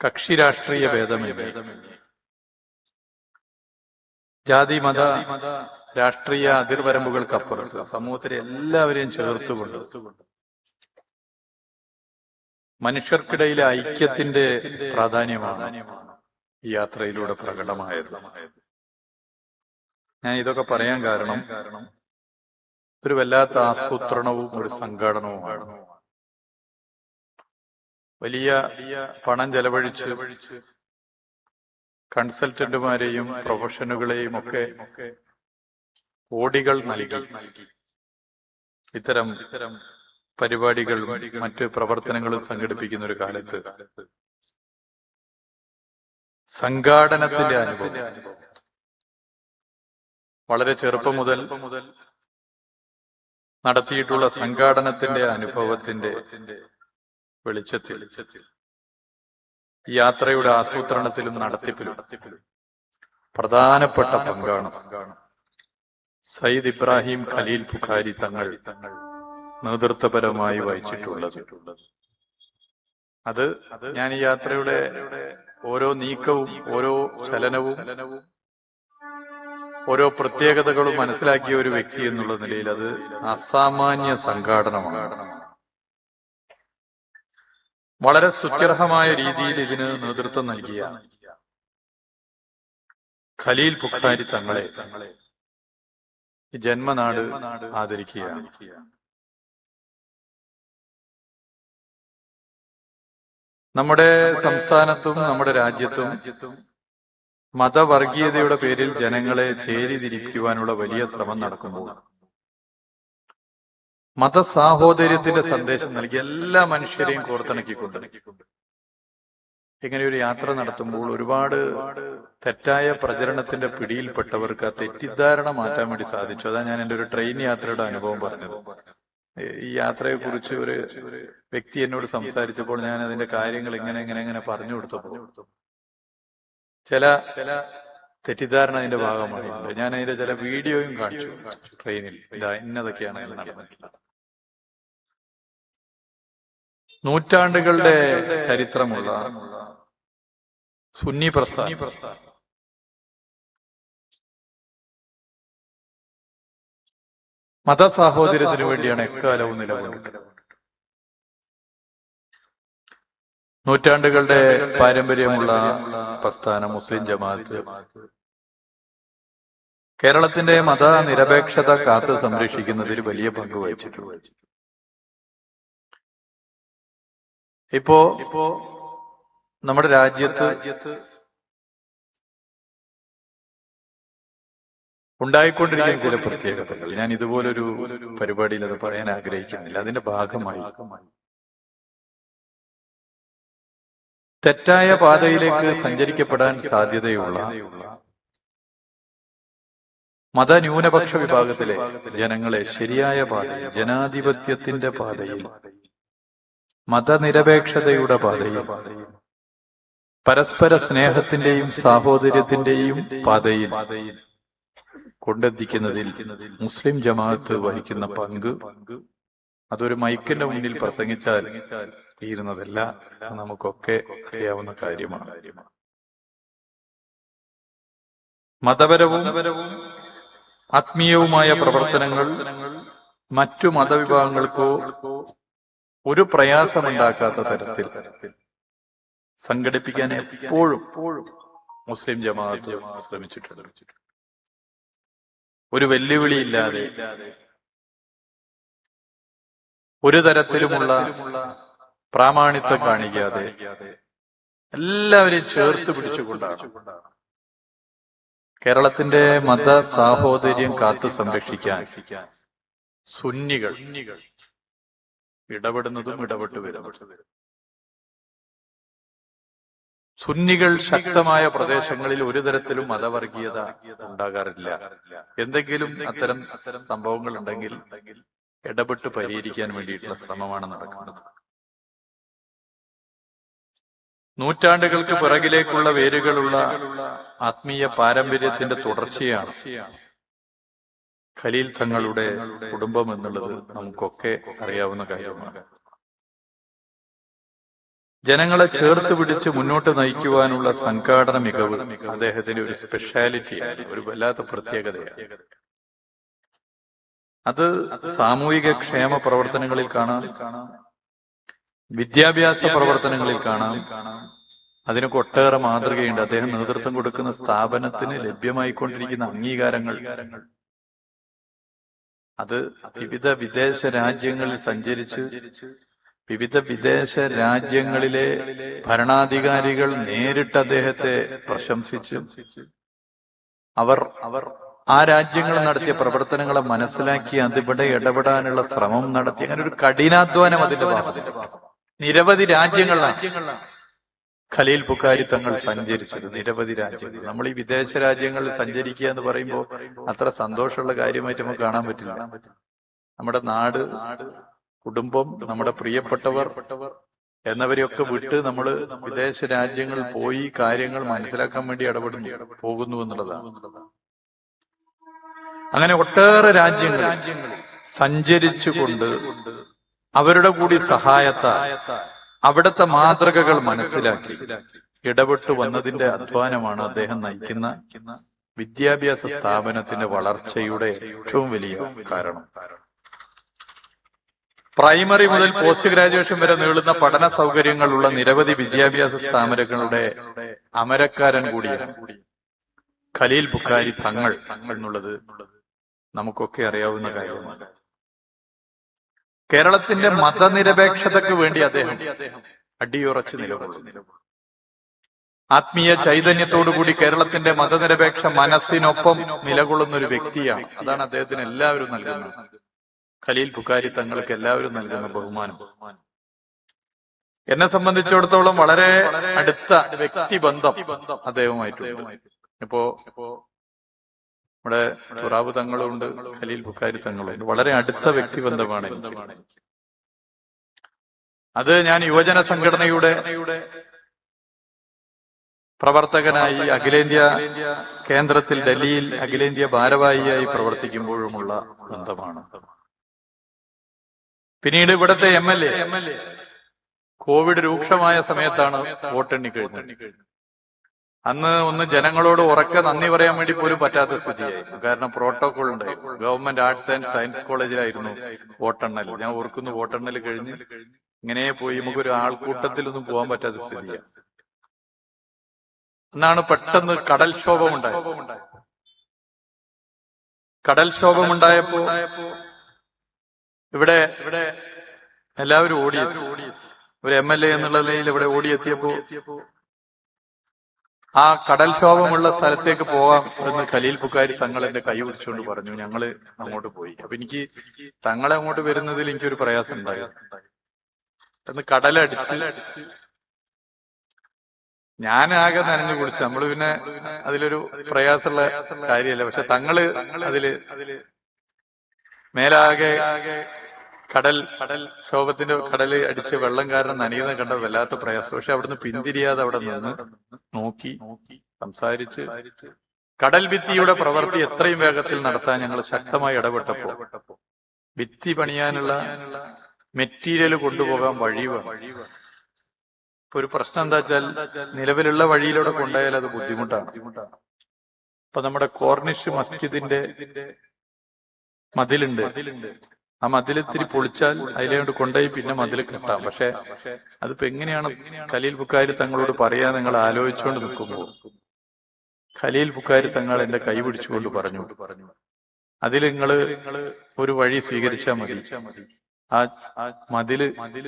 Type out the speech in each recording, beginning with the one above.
കക്ഷി രാഷ്ട്രീയ ഭേദമില്ല ജാതി മത രാഷ്ട്രീയ അതിർവരമ്പുകൾക്കപ്പുറത്ത് സമൂഹത്തിലെ എല്ലാവരെയും ചേർത്തുകൊണ്ട് മനുഷ്യർക്കിടയിലെ ഐക്യത്തിന്റെ പ്രാധാന്യമാണ് ഈ യാത്രയിലൂടെ പ്രകടമായത്. ഞാൻ ഇതൊക്കെ പറയാൻ കാരണം ഒരു വല്ലാത്ത ആസൂത്രണവും ഒരു സംഘാടനവുമാണ്. വലിയ പണം ചെലവഴിച്ച് കൺസൾട്ടന്റുമാരെയും പ്രൊഫഷനുകളെയും ഒക്കെ കോടികൾ നൽകി. ഇത്തരം ഇത്തരം പരിപാടികൾ മറ്റ് പ്രവർത്തനങ്ങളും സംഘടിപ്പിക്കുന്ന ഒരു കാലത്ത് സംഘാടനത്തിന്റെ അനുഭവം. വളരെ ചെറുപ്പം മുതൽ നടത്തിയിട്ടുള്ള സംഘാടനത്തിന്റെ അനുഭവത്തിന്റെ വെളിച്ചത്തിൽ. യാത്രയുടെ ആസൂത്രണത്തിലും നടത്തിപ്പിലും പ്രധാനപ്പെട്ട പങ്കാണ്. സയ്യിദ് ഇബ്രാഹിം ഖലീൽ ബുഖാരി തങ്ങൾ നേതൃത്വപരമായി വഹിച്ചിട്ടുള്ളത്. അത് ഞാൻ ഈ യാത്രയുടെ ഓരോ നീക്കവും ഓരോ ചലനവും ഓരോ പ്രത്യേകതകളും മനസ്സിലാക്കിയ ഒരു വ്യക്തി എന്നുള്ള നിലയിൽ അത് അസാമാന്യ സംഘാടനമാണ്. വളരെ സ്തുത്യർഹമായ രീതിയിൽ ഇതിന് നേതൃത്വം നൽകിയ ഖലീൽ ബുഖാരി തങ്ങളെ ജന്മനാട് ആദരിക്കുക നമ്മുടെ സംസ്ഥാനത്തും നമ്മുടെ രാജ്യത്തും മതവർഗീയതയുടെ പേരിൽ ജനങ്ങളെ ചേരിതിരിക്കുവാനുള്ള വലിയ ശ്രമം നടക്കുമ്പോൾ മതസാഹോദര്യത്തിന്റെ സന്ദേശം നൽകി എല്ലാ മനുഷ്യരെയും കോർത്തിണക്കിക്കൊണ്ട്. ഇങ്ങനെ ഒരു യാത്ര നടത്തുമ്പോൾ ഒരുപാട് തെറ്റായ പ്രചരണത്തിന്റെ പിടിയിൽപ്പെട്ടവർക്ക് ആ തെറ്റിദ്ധാരണ മാറ്റാൻ വേണ്ടി സാധിച്ചു. അതാ ഞാൻ എന്റെ ഒരു ട്രെയിൻ യാത്രയുടെ അനുഭവം പറഞ്ഞത്. ഈ യാത്രയെ കുറിച്ച് ഒരു വ്യക്തി എന്നോട് സംസാരിച്ചപ്പോൾ ഞാൻ അതിന്റെ കാര്യങ്ങൾ ഇങ്ങനെ ഇങ്ങനെ ഇങ്ങനെ പറഞ്ഞു കൊടുത്തപ്പോൾ ചില ചില തെറ്റിദ്ധാരണ അതിന്റെ ഭാഗമാണ് ഞാൻ അതിന്റെ ചില വീഡിയോയും കാണിച്ചു. ട്രെയിനിൽ. ഇതാ ഇന്നതൊക്കെയാണ് അതിൽ നടന്നിട്ടുള്ളത് നൂറ്റാണ്ടുകളുടെ ചരിത്രമുള്ള സുന്നി പ്രസ്ഥാനം. മതസാഹോദര്യത്തിനു വേണ്ടിയാണ് എക്കാലവും നിലകൊള്ളുന്നത് നൂറ്റാണ്ടുകളുടെ പാരമ്പര്യമുള്ള പ്രസ്ഥാനം മുസ്ലിം ജമാഅത്ത്. കേരളത്തിന്റെ മത നിരപേക്ഷത കാത്തു സംരക്ഷിക്കുന്നതിൽ വലിയ പങ്ക് വഹിച്ചിട്ടുണ്ട്. ഇപ്പോ ഇപ്പോ നമ്മുടെ രാജ്യത്ത് ഉണ്ടായിക്കൊണ്ടിരിക്കുന്ന ചില പ്രത്യേകതകൾ. ഞാൻ ഇതുപോലൊരു പരിപാടിയിൽ അത് പറയാൻ ആഗ്രഹിക്കുന്നില്ല. അതിന്റെ ഭാഗമായി തെറ്റായ പാതയിലേക്ക് സഞ്ചരിക്കപ്പെടാൻ സാധ്യതയുള്ള മതന്യൂനപക്ഷ വിഭാഗത്തിലെ ജനങ്ങളെ ശരിയായ പാത ജനാധിപത്യത്തിന്റെ പാതയിൽ മതനിരപേക്ഷതയുടെ പാതയിൽ പരസ്പര സ്നേഹത്തിന്റെയും സാഹോദര്യത്തിന്റെയും പാതയിൽ കൊണ്ടെത്തിക്കുന്നതിൽ മുസ്ലിം ജമാഅത്ത് വഹിക്കുന്ന പങ്ക് അതൊരു മൈക്കിന്റെ മുന്നിൽ പ്രസംഗിച്ചാൽ തീരുന്നതല്ല നമുക്കൊക്കെ അറിയാവുന്ന കാര്യമാണ്. മതപരവും ആത്മീയവുമായ പ്രവർത്തനങ്ങൾ മറ്റു മതവിഭാഗങ്ങൾക്കോ ഒരു പ്രയാസമുണ്ടാക്കാത്ത തരത്തിൽ സംഘടിപ്പിക്കാൻ എപ്പോഴും മുസ്ലിം ജമാഅത്ത് ശ്രമിച്ചിട്ടുണ്ട്. ഒരു വെല്ലുവിളിയില്ലാതെ ഒരു തരത്തിലുമുള്ള പ്രാമാണിത്വം കാണിക്കാതെ എല്ലാവരെയും ചേർത്ത് പിടിച്ചുകൊണ്ടാണ്. കേരളത്തിന്റെ മത സാഹോദര്യം കാത്തു സംരക്ഷിക്കാൻ സുന്നികൾ ഇടപെടുന്നതും ഇടപെട്ട് വരും സുന്നികൾ ശക്തമായ പ്രദേശങ്ങളിൽ ഒരു തരത്തിലും മതവർഗീയത ഉണ്ടാകാറില്ല. എന്തെങ്കിലും അത്തരം സംഭവങ്ങൾ ഉണ്ടെങ്കിൽ ഇടപെട്ട് പരിഹരിക്കാൻ വേണ്ടിയിട്ടുള്ള ശ്രമമാണ് നടക്കുന്നത്. നൂറ്റാണ്ടുകൾക്ക് പിറകിലേക്കുള്ള വേരുകളുള്ള ആത്മീയ പാരമ്പര്യത്തിന്റെ തുടർച്ചയാണ്. ഖലീൽ തങ്ങളുടെ കുടുംബം എന്നുള്ളത് നമുക്കൊക്കെ അറിയാവുന്ന കാര്യമാണ്. ജനങ്ങളെ ചേർത്ത് പിടിച്ച് മുന്നോട്ട് നയിക്കുവാനുള്ള സംഘാടന മികവ് അദ്ദേഹത്തിന്റെ ഒരു സ്പെഷ്യാലിറ്റിയാണ് ഒരു വല്ലാത്ത പ്രത്യേകതയാണ്. അത് സാമൂഹിക ക്ഷേമ പ്രവർത്തനങ്ങളിൽ കാണാം വിദ്യാഭ്യാസ പ്രവർത്തനങ്ങളിൽ കാണാം. അതിനൊക്കെ ഒട്ടേറെ മാതൃകയുണ്ട്. അദ്ദേഹം നേതൃത്വം കൊടുക്കുന്ന സ്ഥാപനത്തിന് ലഭ്യമായിക്കൊണ്ടിരിക്കുന്ന അംഗീകാരങ്ങൾ. അത് വിവിധ വിദേശ രാജ്യങ്ങളിൽ സഞ്ചരിച്ച് വിവിധ വിദേശ രാജ്യങ്ങളിലെ ഭരണാധികാരികൾ നേരിട്ട് അദ്ദേഹത്തെ പ്രശംസിച്ചു അവർ അവർ ആ രാജ്യങ്ങൾ നടത്തിയ പ്രവർത്തനങ്ങളെ മനസ്സിലാക്കി അതിവിടെ ഇടപെടാനുള്ള ശ്രമം നടത്തി. അങ്ങനെ ഒരു കഠിനാധ്വാനം അതിന്റെ ഭാഗത്ത് നിരവധി രാജ്യങ്ങളാണ്. ഖലീൽ പുക്കാരി തങ്ങൾ സഞ്ചരിച്ചത്. നിരവധി രാജ്യങ്ങൾ നമ്മൾ ഈ വിദേശ രാജ്യങ്ങളിൽ സഞ്ചരിക്കുക എന്ന് പറയുമ്പോൾ അത്ര സന്തോഷമുള്ള കാര്യമായിട്ട് നമുക്ക് കാണാൻ പറ്റില്ല. നമ്മുടെ നാട് കുടുംബം നമ്മുടെ പ്രിയപ്പെട്ടവർ എന്നവരെയൊക്കെ വിട്ട് നമ്മൾ വിദേശ രാജ്യങ്ങളിൽ പോയി കാര്യങ്ങൾ മനസ്സിലാക്കാൻ വേണ്ടി ഇടപെടുന്നു പോകുന്നു എന്നുള്ളതാണ്. അങ്ങനെ ഒട്ടേറെ രാജ്യങ്ങൾ സഞ്ചരിച്ചുകൊണ്ട് അവരുടെ കൂടി സഹായത്താൽ അവിടുത്തെ മാതൃകകൾ മനസ്സിലാക്കി. ഇടപെട്ടു വന്നതിന്റെ അധ്വാനമാണ് അദ്ദേഹം നയിക്കുന്ന വിദ്യാഭ്യാസ സ്ഥാപനത്തിന്റെ വളർച്ചയുടെ ഏറ്റവും വലിയ കാരണം. പ്രൈമറി മുതൽ പോസ്റ്റ് ഗ്രാജുവേഷൻ വരെ നീളുന്ന പഠന സൗകര്യങ്ങളുള്ള നിരവധി വിദ്യാഭ്യാസ സ്ഥാപനങ്ങളുടെ അമരക്കാരൻ കൂടിയാണ് ഖലീൽ ബുഖാരി തങ്ങൾ എന്നുള്ളത് നമുക്കൊക്കെ അറിയാവുന്ന കാര്യമാണ്. കേരളത്തിന്റെ മതനിരപേക്ഷതയ്ക്ക് വേണ്ടി അദ്ദേഹം അടിയുറച്ച് നിലകൊള്ളുന്നു. ആത്മീയ ചൈതന്യത്തോടുകൂടി കേരളത്തിന്റെ മതനിരപേക്ഷ മനസ്സിനൊപ്പം നിലകൊള്ളുന്ന ഒരു വ്യക്തിയാണ്. അതാണ് അദ്ദേഹത്തിന് എല്ലാവരും നൽകുന്നത് ഖലീൽ ബുഖാരി തങ്ങൾക്ക് എല്ലാവരും നൽകുന്ന ബഹുമാനം. എന്നെ സംബന്ധിച്ചിടത്തോളം വളരെ അടുത്ത വ്യക്തിബന്ധം അദ്ദേഹവുമായിട്ടുണ്ട്. ഇപ്പോ നമ്മുടെ തുറാബ് തങ്ങളുണ്ട് ഖലീൽ ബുക്കാരി തങ്ങളുണ്ട്. വളരെ അടുത്ത വ്യക്തിബന്ധമാണ് എനിക്ക്. അത് ഞാൻ യുവജന സംഘടനയുടെ പ്രവർത്തകനായി അഖിലേന്ത്യാ കേന്ദ്രത്തിൽ ഡൽഹിയിൽ അഖിലേന്ത്യാ ഭാരവാഹിയായി പ്രവർത്തിക്കുമ്പോഴുമുള്ള ബന്ധമാണ്. പിന്നീട് ഇവിടുത്തെ എം എൽ എ. കോവിഡ് രൂക്ഷമായ സമയത്താണ് വോട്ടെണ്ണി കഴിഞ്ഞത്. അന്ന് ഒന്ന് ജനങ്ങളോട് ഉറക്കെ നന്ദി പറയാൻ വേണ്ടി പോലും പറ്റാത്ത സ്ഥിതിയായിരുന്നു. കാരണം പ്രോട്ടോകോൾ ഉണ്ട്. ഗവൺമെന്റ് ആർട്സ് ആൻഡ് സയൻസ് കോളേജിലായിരുന്നു വോട്ടെണ്ണൽ. ഞാൻ ഓർക്കുന്നു വോട്ടെണ്ണൽ കഴിഞ്ഞ് ഇങ്ങനെ പോയി നമുക്ക് ഒരു ആൾക്കൂട്ടത്തിലൊന്നും പോകാൻ പറ്റാത്ത സ്ഥിതിയാണ് എന്നാണ് പെട്ടെന്ന് കടൽക്ഷോഭമുണ്ടായത് കടൽക്ഷോഭമുണ്ടായപ്പോ ഇവിടെ ഇവിടെ എല്ലാവരും ഓടിയെത്തി. ഒരു എം എൽ എ എന്നുള്ള നിലയിൽ ഇവിടെ ഓടിയെത്തിയപ്പോ ആ കടൽക്ഷോഭമുള്ള സ്ഥലത്തേക്ക് പോവാം എന്ന് ഖലീൽ ബുക്കാരി തങ്ങൾ എന്റെ കൈ പിടിച്ചുകൊണ്ട് പറഞ്ഞു. ഞങ്ങൾ അങ്ങോട്ട് പോയി. അപ്പൊ എനിക്ക് തങ്ങളെ അങ്ങോട്ട് വരുന്നതിൽ എനിക്കൊരു പ്രയാസം ഉണ്ടായി എന്ന് കടലടിച്ച് ഞാൻ ആകെ നനഞ്ഞു കുടിച്ചു. നമ്മൾ പിന്നെ അതിലൊരു പ്രയാസമുള്ള കാര്യമല്ല. പക്ഷെ തങ്ങൾ അതിൽ മേലാകെ കടൽ കടൽ ക്ഷോഭത്തിന്റെ കടൽ അടിച്ച് വെള്ളം കാരണം നനയുന്ന കണ്ട വല്ലാത്ത പ്രയാസം. പക്ഷെ അവിടുന്ന് പിന്തിരിയാതെ അവിടെ നിന്ന് നോക്കി സംസാരിച്ച് കടൽ ഭിത്തിയുടെ പ്രവൃത്തി എത്രയും വേഗത്തിൽ നടത്താൻ ഞങ്ങൾ ശക്തമായി ഇടപെട്ടപ്പോ ഭിത്തി പണിയാനുള്ള മെറ്റീരിയൽ കൊണ്ടുപോകാൻ വഴി ഒരു പ്രശ്നം എന്താ വെച്ചാൽ നിലവിലുള്ള വഴിയിലൂടെ കൊണ്ടുപോയാൽ അത് ബുദ്ധിമുട്ടാണ്. അപ്പൊ നമ്മുടെ കോർണിഷ് മസ്ജിദിന്റെ മതിലുണ്ട്. ആ മതിലിത്തിരി പൊളിച്ചാൽ അതിലേണ്ട് കൊണ്ടുപോയി പിന്നെ മതിൽ കെട്ടാം. പക്ഷെ അതിപ്പോ എങ്ങനെയാണ് ഖലീൽ ബുക്കാരി തങ്ങളോട് പറയാ നിങ്ങൾ ആലോചിച്ചുകൊണ്ട് നിൽക്കുമ്പോൾ? ഖലീൽ ബുക്കാരി തങ്ങൾ എന്റെ കൈ പിടിച്ചുകൊണ്ട് പറഞ്ഞു അതിൽ നിങ്ങൾ ഒരു വഴി സ്വീകരിച്ചാൽ മതി. ആ മതിൽ മതിൽ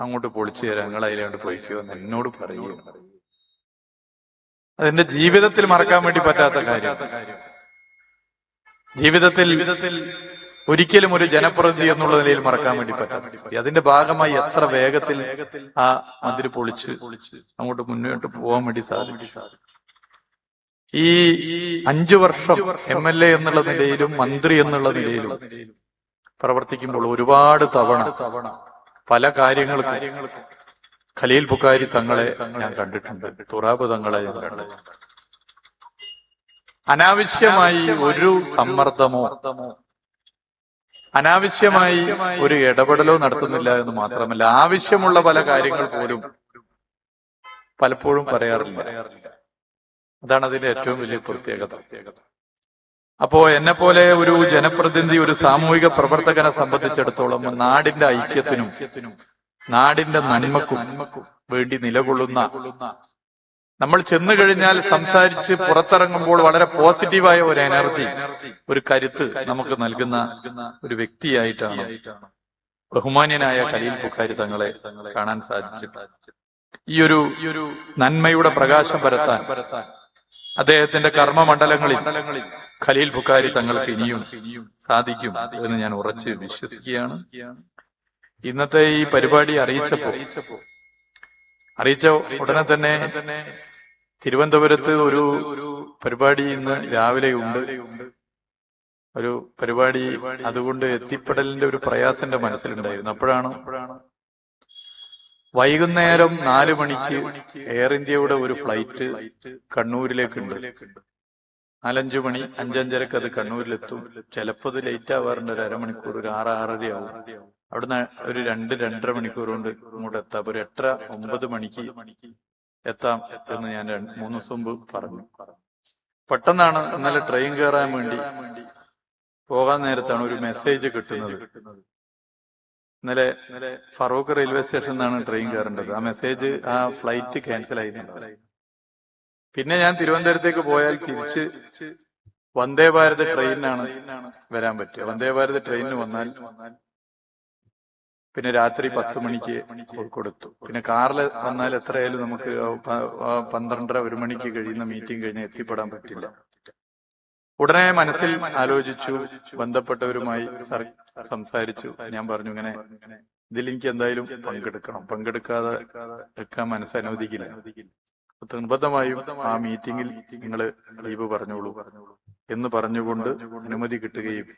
അങ്ങോട്ട് പൊളിച്ചു തരാം. നിങ്ങൾ അതിലേണ്ട് പോയിക്കോ എന്ന് എന്നോട് പറയൂ. അതെന്റെ ജീവിതത്തിൽ മറക്കാൻ വേണ്ടി പറ്റാത്ത കാര്യം. ജീവിതത്തിൽ ജീവിതത്തിൽ ഒരിക്കലും ഒരു ജനപ്രതിനിധി എന്നുള്ള നിലയിൽ മറക്കാൻ വേണ്ടി പറ്റാം അതിന്റെ ഭാഗമായി എത്ര വേഗത്തിൽ ആ മതിൽ പൊളിച്ച് അങ്ങോട്ട് മുന്നോട്ട് പോകാൻ വേണ്ടി സാധിച്ചു. ഈ അഞ്ചു വർഷം എം എൽ എ എന്നുള്ള നിലയിലും മന്ത്രി എന്നുള്ള നിലയിലും പ്രവർത്തിക്കുമ്പോൾ ഒരുപാട് തവണ തവണ പല കാര്യങ്ങൾക്കും ഖലീൽ ബുക്കാരി തങ്ങളെ ഞാൻ കണ്ടിട്ടുണ്ട്. തുറാബ് തങ്ങളെ അനാവശ്യമായി ഒരു സമ്മർദ്ദമോ അനാവശ്യമായി ഒരു ഇടപെടലോ നടത്തുന്നില്ല എന്ന് മാത്രമല്ല ആവശ്യമുള്ള പല കാര്യങ്ങൾ പോലും പലപ്പോഴും പറയാറില്ല. അതാണ് അതിന്റെ ഏറ്റവും വലിയ പ്രത്യേകത. അപ്പോ എന്നെ പോലെ ഒരു ജനപ്രതിനിധി ഒരു സാമൂഹിക പ്രവർത്തകനെ സംബന്ധിച്ചിടത്തോളം നാടിന്റെ ഐക്യത്തിനും നാടിന്റെ നന്മക്കും വേണ്ടി നിലകൊള്ളുന്ന നമ്മൾ ചെന്നു കഴിഞ്ഞാൽ സംസാരിച്ച് പുറത്തിറങ്ങുമ്പോൾ വളരെ പോസിറ്റീവായ ഒരു എനർജി ഒരു കരുത്ത് നമുക്ക് നൽകുന്ന ഒരു വ്യക്തിയായിട്ടാണ് ബഹുമാന്യനായ കലീൽ പുഖാരി തങ്ങളെ കാണാൻ സാധിച്ചു ഈ ഒരു നന്മയുടെ പ്രകാശം പരത്താൻ അദ്ദേഹത്തിന്റെ കർമ്മ മണ്ഡലങ്ങളിൽ ഖലീൽ ബുക്കാരി തങ്ങൾക്ക് ഇനിയും സാധിക്കും എന്ന് ഞാൻ ഉറച്ച് വിശ്വസിക്കുകയാണ്. ഇന്നത്തെ ഈ പരിപാടി അറിയിച്ചപ്പോ അറിയിച്ച ഉടനെ തന്നെ തിരുവനന്തപുരത്ത് ഒരു പരിപാടി ഇന്ന് രാവിലെ ഉണ്ട്. ഒരു പരിപാടി അതുകൊണ്ട് എത്തിപ്പെടലിന്റെ ഒരു പ്രയാസന്റെ മനസ്സിലുണ്ടായിരുന്നു. അപ്പോഴാണ് വൈകുന്നേരം നാലു മണിക്ക് എയർ ഇന്ത്യയുടെ ഒരു ഫ്ലൈറ്റ് കണ്ണൂരിലേക്കുണ്ട്. നാലഞ്ചു മണി അഞ്ചഞ്ചരക്ക് അത് കണ്ണൂരിലെത്തും. ചിലപ്പോൾ അത് ലേറ്റ് ആവാറുണ്ട്. ഒരു അരമണിക്കൂർ ഒരു ആറ് ആറര ആവും അവിടുന്ന് ഒരു രണ്ട് രണ്ടര മണിക്കൂർ കൊണ്ട് ഇങ്ങോട്ട് എത്താം ഒരു എട്ടര ഒമ്പത് മണിക്ക് എത്താം എന്ന് ഞാൻ മൂന്ന് ദിവസം മുമ്പ് പറഞ്ഞു. പെട്ടെന്നാണ് ഇന്നലെ ട്രെയിൻ കയറാൻ വേണ്ടി പോകാൻ നേരത്താണ് ഒരു മെസ്സേജ് കിട്ടുന്നത്. ഇന്നലെ ഫറൂഖ് റെയിൽവേ സ്റ്റേഷനിൽ നിന്നാണ് ട്രെയിൻ കയറേണ്ടത്. ആ മെസ്സേജ് ആ ഫ്ലൈറ്റ് ക്യാൻസൽ ആയിരുന്നു പിന്നെ ഞാൻ തിരുവനന്തപുരത്തേക്ക് പോയാൽ തിരിച്ച് വന്ദേ ഭാരത് ട്രെയിനിനാണ് വരാൻ പറ്റുക. വന്ദേ ഭാരത് ട്രെയിനിന് വന്നാൽ പിന്നെ രാത്രി പത്ത് മണിക്ക് കൊടുത്തു. പിന്നെ കാറിൽ വന്നാൽ എത്രയായാലും നമുക്ക് പന്ത്രണ്ടര ഒരു മണിക്ക് കഴിയുന്ന മീറ്റിംഗ് കഴിഞ്ഞ് എത്തിപ്പെടാൻ പറ്റില്ല. ഉടനെ മനസ്സിൽ ആലോചിച്ചു ബന്ധപ്പെട്ടവരുമായി സംസാരിച്ചു. ഞാൻ പറഞ്ഞു ഇങ്ങനെ ഇതിൽ എനിക്ക് എന്തായാലും പങ്കെടുക്കണം. പങ്കെടുക്കാതെ വെക്കാൻ മനസ്സ് അനുവദിക്കില്ല. നിർബന്ധമായും ആ മീറ്റിംഗിൽ നിങ്ങൾ ലീവ് പറഞ്ഞോളൂ എന്ന് പറഞ്ഞുകൊണ്ട് അനുമതി കിട്ടുകയും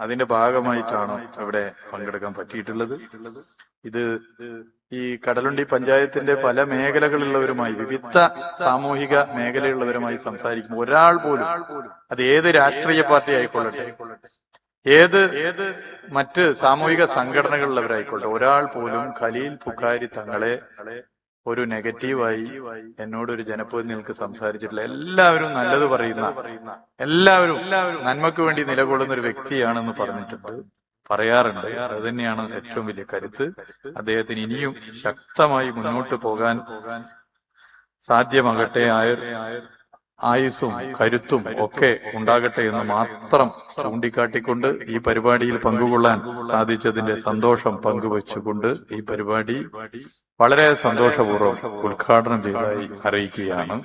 അതിന്റെ ഭാഗമായിട്ടാണ് ഇവിടെ പങ്കെടുക്കാൻ പറ്റിയിട്ടുള്ളത്? ഇത് ഈ കടലുണ്ടി പഞ്ചായത്തിന്റെ പല മേഖലകളിലുള്ളവരുമായി വിവിധ സാമൂഹിക മേഖലയുള്ളവരുമായി സംസാരിക്കും ഒരാൾ പോലും അത് ഏത് രാഷ്ട്രീയ പാർട്ടി ആയിക്കൊള്ളട്ടെ ഏത് ഏത് മറ്റ് സാമൂഹിക സംഘടനകളിലുള്ളവരായിക്കൊള്ളട്ടെ ഒരാൾ പോലും ഖലീൽ പുഖാരി തങ്ങളെ ഒരു നെഗറ്റീവായി എന്നോട് ഒരു ജനപ്രതിനിധികൾക്ക് സംസാരിച്ചിട്ടുള്ള എല്ലാവരും നല്ലത് പറയുന്ന എല്ലാവരും നന്മക്ക് വേണ്ടി നിലകൊള്ളുന്ന ഒരു വ്യക്തിയാണെന്ന് പറഞ്ഞിട്ടുണ്ട്. പറയാറുണ്ട്. അത് തന്നെയാണ് ഏറ്റവും വലിയ കരുത്ത്. അദ്ദേഹത്തിന് ഇനിയും ശക്തമായി മുന്നോട്ട് പോകാൻ സാധ്യമാകട്ടെ ആയ ആയുസ്സും കരുത്തും ഒക്കെ ഉണ്ടാകട്ടെ എന്ന് മാത്രം ചൂണ്ടിക്കാട്ടിക്കൊണ്ട് ഈ പരിപാടിയിൽ പങ്കുകൊള്ളാൻ സാധിച്ചതിന്റെ സന്തോഷം പങ്കുവച്ചുകൊണ്ട് ഈ പരിപാടി വളരെ സന്തോഷപൂർവം ഉദ്ഘാടനം ചെയ്തതായി അറിയിക്കുകയാണ്.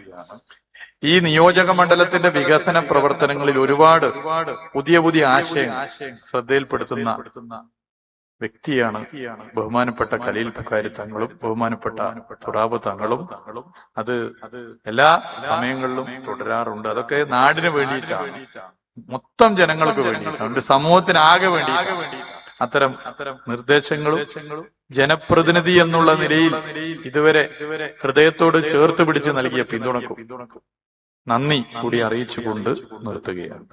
ഈ നിയോജക മണ്ഡലത്തിന്റെ വികസന പ്രവർത്തനങ്ങളിൽ ഒരുപാട് പുതിയ പുതിയ ആശയങ്ങൾ ശ്രദ്ധയിൽപ്പെടുത്തുന്ന വ്യക്തിയാണ് ബഹുമാനപ്പെട്ട ഖലീൽ പുക്കാരി തങ്ങളും ബഹുമാനപ്പെട്ട തുറാബ് തങ്ങളും. അത് എല്ലാ സമയങ്ങളിലും തുടരാറുണ്ട്. അതൊക്കെ നാടിന് വേണ്ടിയിട്ടാണ്. മൊത്തം ജനങ്ങൾക്ക് വേണ്ടിയിട്ടാണ്. സമൂഹത്തിനാകെ അത്തരം അത്തരം നിർദ്ദേശങ്ങളും ജനപ്രതിനിധി എന്നുള്ള നിലയിൽ ഇതുവരെ ഹൃദയത്തോട് ചേർത്ത് പിടിച്ച് നൽകിയ പിന്തുണക്കും നന്ദി കൂടി അറിയിച്ചുകൊണ്ട് നിർത്തുകയാണ്.